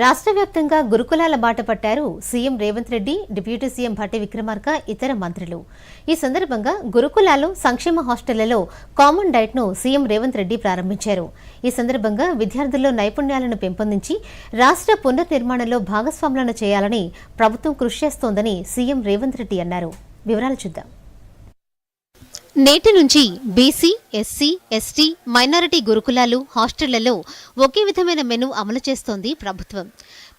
రాష్ట్ర వ్యాప్తంగా గురుకులాల బాట పట్టారు CM Revanth Reddy deputy CM Bhatti Vikramarka ఇతర మంత్రులు. ఈ సందర్భంగా గురుకులాలు సంక్షేమ హాస్టళ్ళలో కామన్ డైట్ను సీఎం రేవంత్ రెడ్డి ప్రారంభించారు. ఈ సందర్భంగా విద్యార్థుల్లో నైపుణ్యాలను పెంపొందించి రాష్ట్ర పునర్నిర్మాణంలో భాగస్వాములను చేయాలని ప్రభుత్వం కృషి చేస్తోందని సీఎం రేవంత్ రెడ్డి అన్నారు. వివరాలు చూద్దాం. నేటి నుంచి బీసీ ఎస్సీ ఎస్టీ మైనారిటీ గురుకులాలు హాస్టళ్ళలో ఒకే విధమైన మెను అమలు చేస్తోంది ప్రభుత్వం.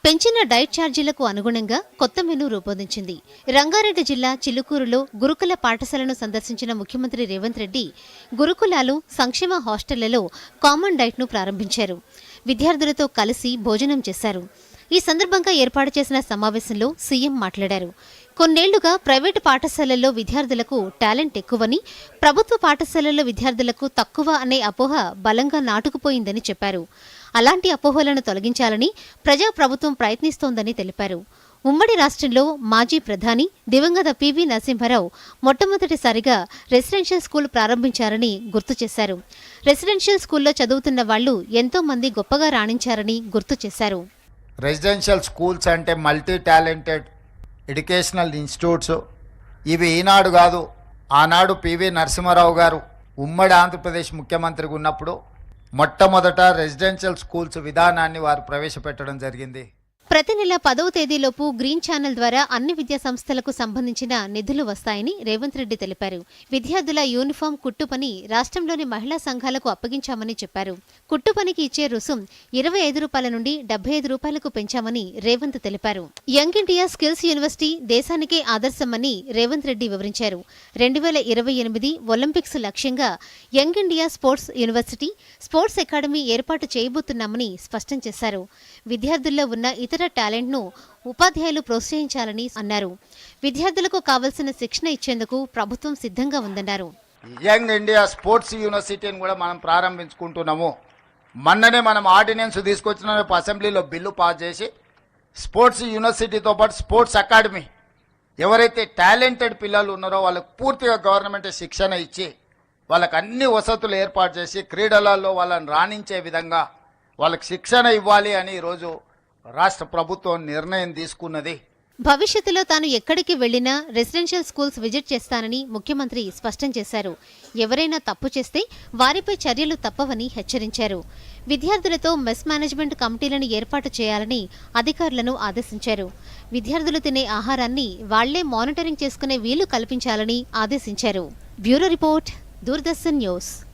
పెంచిన డైట్ ఛార్జీలకు అనుగుణంగా కొత్త మెను రూపొందించింది. రంగారెడ్డి జిల్లా చిలుకూరులో గురుకుల పాఠశాలను సందర్శించిన ముఖ్యమంత్రి రేవంత్ రెడ్డి గురుకులాలు సంక్షేమ హాస్టళ్ళలో కామన్ డైట్ను ప్రారంభించారు. విద్యార్థులతో కలిసి భోజనం చేశారు. ఈ సందర్భంగా ఏర్పాటు చేసిన సమావేశంలో సీఎం మాట్లాడారు. కొన్నేళ్ళుగా ప్రైవేటు పాఠశాలల్లో విద్యార్థులకు టాలెంట్ ఎక్కువని ప్రభుత్వ పాఠశాలల్లో విద్యార్థులకు తక్కువ అనే అపోహ బలంగా నాటుకుపోయిందని చెప్పారు. అలాంటి అపోహలను తొలగించాలని ప్రజా ప్రభుత్వం ప్రయత్నిస్తోందని తెలిపారు. ఉమ్మడి రాష్ట్రంలో మాజీ ప్రధాని దివంగత పివి నరసింహారావు మొట్టమొదటిసారిగా రెసిడెన్షియల్ స్కూల్ ప్రారంభించారని గుర్తు చేశారు. రెసిడెన్షియల్ స్కూల్లో చదువుతున్న వాళ్ళు ఎంతో మంది గొప్పగా రాణించారని గుర్తు చేశారు. రెసిడెన్షియల్ స్కూల్స్ అంటే మల్టీ టాలెంటెడ్ ఎడ్యుకేషనల్ ఇన్స్టిట్యూట్స్. ఇవి ఈనాడు కాదు ఆనాడు పివి నరసింహారావు గారు ఉమ్మడి ఆంధ్రప్రదేశ్ ముఖ్యమంత్రిగా ఉన్నప్పుడు మొట్టమొదట రెసిడెన్షియల్ స్కూల్స్ విధానాన్ని వారు ప్రవేశపెట్టడం జరిగింది. ప్రతి నెల పదవ తేదీలోపు గ్రీన్ ఛానల్ ద్వారా అన్ని విద్యా సంస్థలకు సంబంధించిన నిధులు వస్తాయని రేవంత్ రెడ్డి తెలిపారు. విద్యార్థుల యూనిఫామ్ కుట్టు పని రాష్ట్రంలోని మహిళా సంఘాలకు అప్పగించామని చెప్పారు. కుట్టు పనికి ఇచ్చే రుసుం ఇరవై ఐదు రూపాయల నుండి డెబ్బై ఐదు రూపాయలకు పెంచామని రేవంత్ తెలిపారు. యంగ్ ఇండియా స్కిల్స్ యూనివర్సిటీ దేశానికే ఆదర్శమని రేవంత్ రెడ్డి వివరించారు. రెండు వేల ఇరవై ఎనిమిది ఒలింపిక్స్ లక్ష్యంగా young India sports university sports academy ఏర్పాటు చేయబోతున్నామని స్పష్టం చేశారు. విద్యార్థుల్లో ఉన్న ఇతర టాలెంట్ను ఉపాధ్యాయులు ప్రోత్సహించాలని అన్నారు. విద్యార్థులకు కావలసిన శిక్షణ ఇచ్చేందుకు ప్రభుత్వం సిద్ధంగా ఉందన్నారు. యంగ్ ఇండియా స్పోర్ట్స్ యూనివర్సిటీని కూడా మనం ప్రారంభించుకుంటున్నాము. మొన్ననే మనం ఆర్డినెన్స్ తీసుకొచ్చిన అసెంబ్లీలో బిల్లు పాస్ చేసి స్పోర్ట్స్ యూనివర్సిటీతో పాటు స్పోర్ట్స్ అకాడమీ. ఎవరైతే టాలెంటెడ్ పిల్లలు ఉన్నారో వాళ్ళకు పూర్తిగా గవర్నమెంట్ శిక్షణ ఇచ్చి వాళ్ళకి అన్ని వసతులు ఏర్పాటు చేసి క్రీడలలో వాళ్ళని రాణించే విధంగా వాళ్ళకి శిక్షణ ఇవ్వాలి అని ఈరోజు రాష్ట్ర ప్రభుత్వం నిర్ణయం తీసుకున్నది. భవిష్యత్తులో తాను ఎక్కడికి వెళ్ళినా రెసిడెన్షియల్ స్కూల్స్ విజిట్ చేస్తానని ముఖ్యమంత్రి స్పష్టం చేశారు. ఎవరైనా తప్పు చేస్తే వారిపై చర్యలు తప్పవని హెచ్చరించారు. విద్యార్థులతో మెస్ మేనేజ్మెంట్ కమిటీలను ఏర్పాటు చేయాలని అధికారులను ఆదేశించారు. విద్యార్థులు తినే ఆహారాన్ని వాళ్ళే మానిటరింగ్ చేసుకునే వీలు కల్పించాలని ఆదేశించారు. Bureau report Doordarshan news.